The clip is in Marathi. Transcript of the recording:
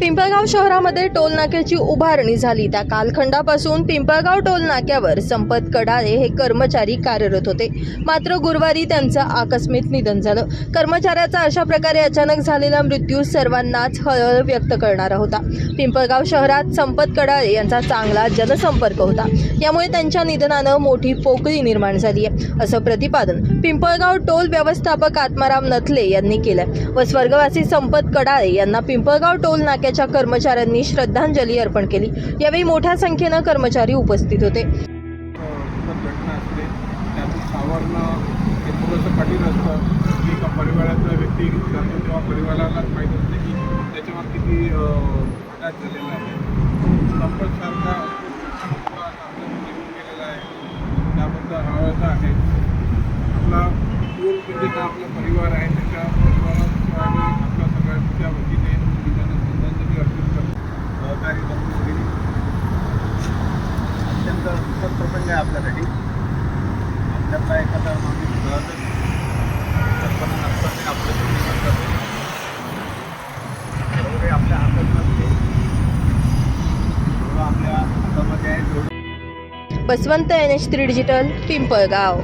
Pimpalgaon शहरामध्ये टोल नाक्याची उभारणी झाली. त्या कालखंडापासून पिंपळगाव टोल नाक्यावर संपत कडाळे हे कर्मचारी कार्यरत होते. मात्र गुरुवारी त्यांचं आकस्मिक निधन झालं. कर्मचाऱ्याचा अशा प्रकारे अचानक झालेला मृत्यू सर्वांनाच हळहळ व्यक्त करणारा होता. पिंपळगाव शहरात संपत कडाळे यांचा चांगला जनसंपर्क होता. यामुळे त्यांच्या निधनानं मोठी पोकळी निर्माण झाली आहे असं प्रतिपादन पिंपळगाव टोल व्यवस्थापक आत्माराम नथले यांनी केलंय. व स्वर्गवासी संपत कडाळे यांना पिंपळगाव टोल नाक्या त्याच्या कर्मचाऱ्यांनी श्रद्धांजली अर्पण केली. यावेळी मोठ्या संख्येनं कर्मचारी उपस्थित होते. परिवारातला व्यक्ती जातो तेव्हा परिवारालाच माहीत असते की त्याच्यावर किती झालेला आहे. संपतसारखा आपला निघून गेलेला आहे. त्याबद्दल आहे. आपला मूल म्हणजे हा आपला परिवार आहे अत्यंत प्रसंग आहे आपल्यासाठी. आपल्यातला एखादा माणूस कल्पना नसताना आपलं आपल्या हातात नसते. जेवढं आपल्या हातामध्ये आहे. तेवढं Baswant N H three digital Pimpalgaon.